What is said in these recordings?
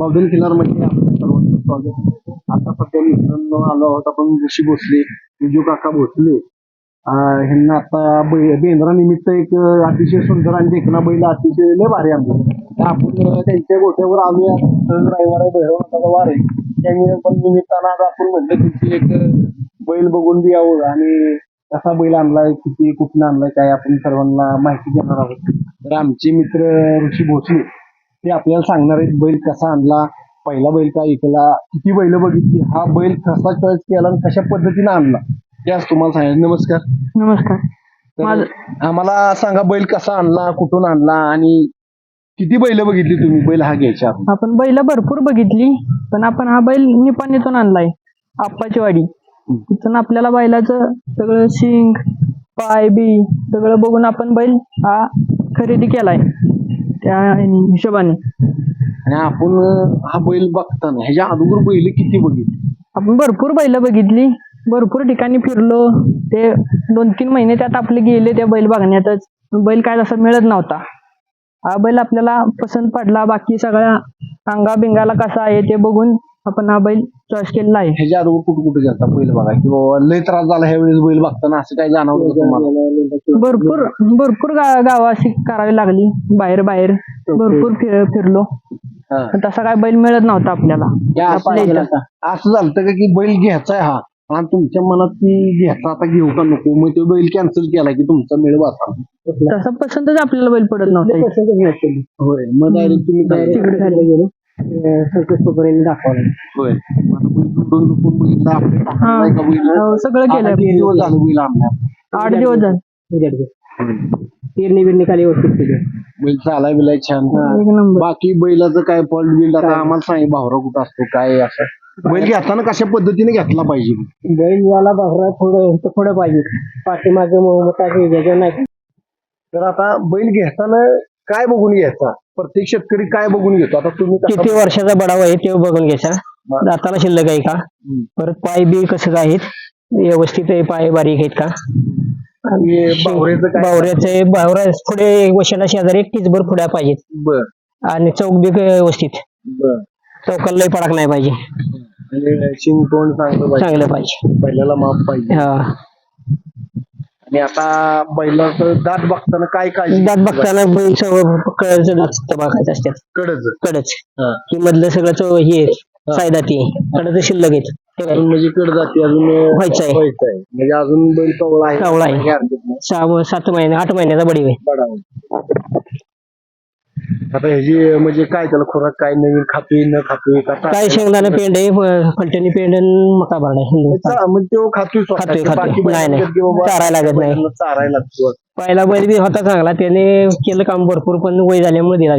बावधन किल्लारमध्ये म्हणजे आपल्या सर्वांचं स्वागत. आता सध्या मित्रांनो आलो आहोत आपण ऋषी भोसले विजू काका भोसले. ह्यांना आता बेंद्रानिमित्त एक अतिशय सुंदर आणि देखना बैल अतिशय लय भारी आणलं. तर आपण त्यांच्या गोठ्यावर आलो रविवार आहे भैरवनाथाचा वार आहे. त्यामुळे पण निमित्तानं आज आपण म्हटलं त्यांची एक बैल बघून बी आणि कसा बैल आणलाय किती कुठून आणलाय काय आपण सर्वांना माहिती देणार आहोत. तर आमचे मित्र ऋषी भोसले ते आपल्याला सांगणार आहेत बैल कसा आणला पहिला बैल का ऐकला किती बैल बघितली हा बैल कसा चॉईस केला आणि कशा पद्धतीने आणला. ते आज तुम्हाला सांगायचं. नमस्कार. नमस्कार. तर आम्हाला सांगा बैल कसा आणला कुठून आणला आणि किती बैल बघितली तुम्ही? बैल हा घ्यायच्या आधी? आपण बैल भरपूर बघितली पण आपण हा बैल निपाणीतून आणलाय आप्पाची वाडी. तिथून आपल्याला बैलाचं सगळं शिंग पाय बी सगळं बघून आपण बैल हा खरेदी केलाय. त्या हिशोबाने. आणि आपण हा बैल बघताना ह्याच्या अगोदर बैल किती बघितली? आपण भरपूर बैल बघितली. भरपूर ठिकाणी फिरलो. ते दोन तीन महिने त्यात आपले गेले त्या बैल बघण्यातच. बैल काय तसा मिळत नव्हता. हा बैल आपल्याला पसंत पडला. बाकी सगळ्या अंगा बिंगाला कसा आहे ते बघून आपण हा बैल चॉईस केलेला आहे. ह्याच्या अगोदर कुठे कुठे गेलता बैल बघा? की बाबा लय त्रास झाला ह्या वेळेस बैल बघताना असं काही जाणवलं का तुम्हाला? भरपूर भरपूर गा- गावं अशी करावी लागली. बाहेर बाहेर भरपूर फिर फिरलो. हा. पण तसा काय बैल मिळत नव्हता आपल्याला. या आपल्या असं इथं. असं झालं का की बैल घ्यायचाय हा? आणि तुमच्या मनात की घ्यायचा आता घेऊ का नको? मग तो बैल कॅन्सल केला की तुमचा मेळ वाचा तसा पसंतच आपल्याला बैल पडत नव्हता होय. मग डायरेक्ट तुम्ही काय तिकडे खाली. गेलो सर्कस दाखवलं होय मग आता बैल हा का बैल? हो, सगळं आता किती दिवस झालं बैल आठ दिवस झाले पेरणी बिरणी खाली व्यवस्थित केली बैल चालाय बिलाय छान एक नंबर बाकी बैलाचं काय फॉल्ट बिल्ड आता आम्हाला सांग भावरा कुठं असतो काय असं बैल घेताना कशा पद्धतीने घेतला पाहिजे बैल याला बघा थोडं थोडं पाहिजे पाठीमागे मोहम्मद नाही तर आता बैल घेताना काय बघून घ्यायचा प्रत्येक शेतकरी काय बघून घेतो? आता तुम्ही कसा- किती वर्षाचा बडावा आहे ते बघून घ्यायचा. दाताला शिल्लक आहे का? हम्म. परत पाय बी कसं काय आहेत? व्यवस्थित आहे पाय बारीक आहेत का? आणि बावऱ्याचं काय? बावऱ्याचे बावऱ्या पुढे वशाला शेजारी एक टिचभर पुढ्या पाहिजेत. बर. आणि चौक बी व्यवस्थित. बर. चौकाला लई पडाक नाही पाहिजे. आणि शिंग तोंड चांगलं पाहिजे. चांगलं पाहिजे. बैलाला माप पाहिजे. हा. आणि आता बैलाचं दात बघताना काय काळजी दात बघताना बैल सगळं कळचं दात बघायचं असतात कडच. कडच. ही. मधलं सगळं चौ हे सायदाती कडच शिल्लक आहेत हे काय? अजून म्हणजे कड जाते अजून व्हायचं आहे. व्हायचं आहे. म्हणजे अजून बैल कवळा आहे. कवळा आहे. काही हरकत नाही. सहा सात महिने आठ महिन्याचा बडी होईल बडावं. आता ह्याची म्हणजे काय त्याला खुराक काय नवीन खातोय न खातोय का काय शेंगदाणा पेंड आहे फ- फलटणी पेंड आणि मका भरडा चा- म्हणजे तो खातोय स्वतः. खातोय, ते खातोय. बाकी नाही, नाही. बैलांना की बाबा चारायला लागत नाही. बैलांना चारायला लागतो पहिला बैल बी होता चांगला त्याने केलं काम भरपूर पण वय झाल्यामुळे दिला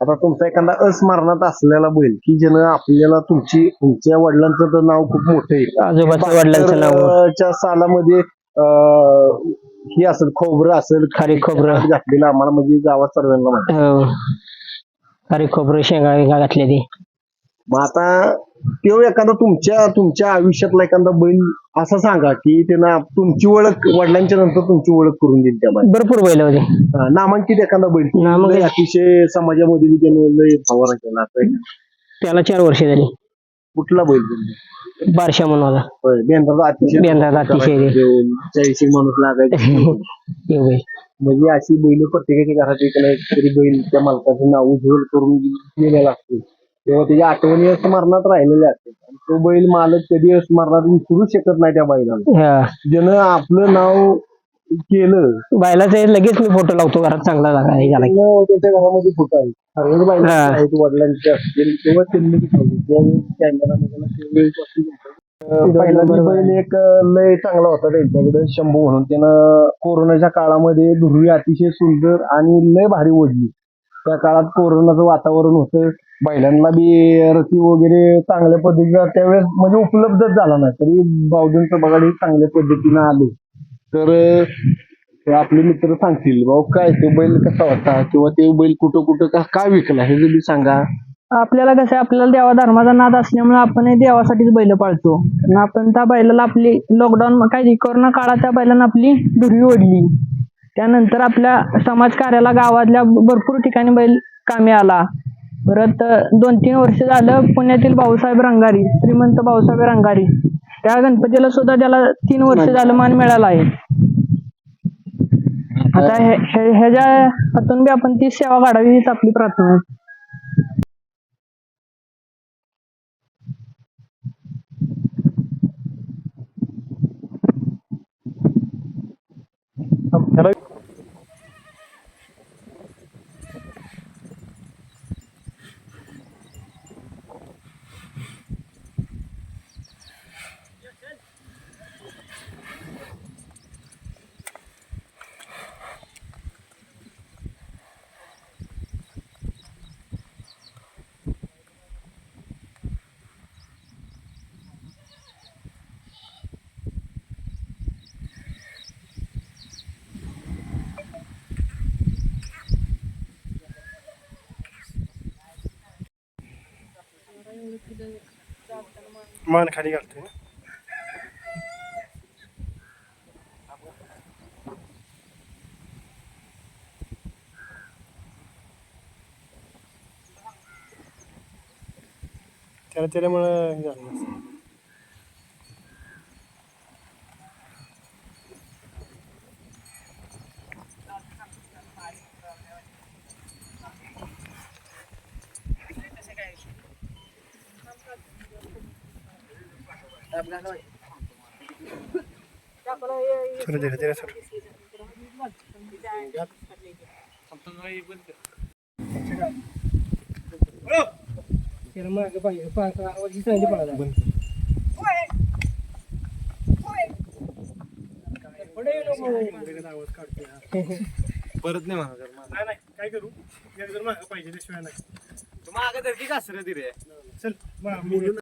आता तुमचा एखादा अस्मरणात असलेला बैल की ज्यानं आपल्याला तुमची तुमच्या वडिलांचं तर नाव खूप मोठं आहे आजोबाच्या वडिलांचं नाव च्या सालामध्ये हे असेल खोबरं असेल खारी खोबरं घातलेलं आम्हाला म्हणजे गावात सर्वांना माहिती हो. खारी खोबरं शेंगा बिंगा घातले ते मग आता तो एखादा तुमच्या तुमच्या आयुष्यातला एखादा बैल असं सांगा की त्यांना तुमची ओळख वडिलांच्या नंतर तुमची ओळख करून देईल त्या बैल भरपूर बैल होते नामांकित एखादा बैल नामांकित. लय अतिशय समाजामध्ये बी त्याने लय फवारा केला असं. त्याला चार वर्ष झाली कुठला बैल? बारशा होय, बेंद्राचा अतिशय बेंद्राचा अतिशय रे. देऊन चाळीशी माणूस लागायचे. बैल म्हणजे अशी बैल प्रत्येकाच्या घरात एक ना एक तरी बैल त्या मालकाचं नाव उज्ज्वल करून गेलेला असतो. तेव्हा त्याच्या आठवणी स्मरणात राहिलेल्या असतात. आणि तो बैल मालक कधी स्मरणात विसरू शकत नाही त्या बैलाला. हा. ज्यानं आपलं नाव केलं. बैलाचे लगेच मी फोटो लावतो घरात चांगला जागा हे झाला की. त्यानं त्याच्या घरामध्ये फोटो आहे. सर्वच हा. आहेत वडिलांचे असतील तेव्हा त्यांनी त्यावेळी पासून अं, पहिला बैल एक अं, लय चांगला होता त्यांच्याकडे शंभू म्हणून. त्यानं कोरोनाच्या काळामध्ये दुर्वी अतिशय सुंदर आणि लय भारी ओढली. त्या काळात कोरोनाचं वातावरण होतं. बैलांना बी रती वगैरे चांगल्या पद्धतीचा त्यावेळेस म्हणजे उपलब्धच झाला नाही. तरी बावधनचं बघाडी चांगल्या पद्धतीनं आले. तर आपले मित्र सांगतील भाऊ काय तो बैल कसा होता? किंवा ते बैल कुठं कुठं का काय विकला? हे तुम्ही सांगा. आपल्याला कसं आहे, आपल्याला देवा धर्माचा नाद असल्यामुळे आपण हे देवासाठीच बैल पाळतो. आणि आपण त्या बैलाला आपली लॉकडाऊन काय कोरोना काळात त्या बैलांना आपली दुर्वी ओढली. त्यानंतर आपल्या समाज कार्याला गावातल्या भरपूर ठिकाणी बैल कामी आला. परत दोन तीन वर्ष झालं पुण्यातील भाऊसाहेब रंगारी श्रीमंत भाऊसाहेब रंगारी. त्या गणपतीला सुद्धा त्याला तीन वर्ष झालं मान मिळाला आहे. आता हे- हे- ह्याच्या हातून बी आपण ती सेवा काढावी हीच आपली प्रार्थना आहे. त्याला मान खाली घालतोय ना. त्याला त्याच्यामुळं हे झालं धीरे धीरे सर परत नाही म्हणा नाही नाही काय करू? एक जर मागं पाहिजे त्याशिवाय नाही. माग तर की कासर रे चल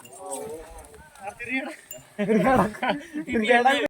തിരികെ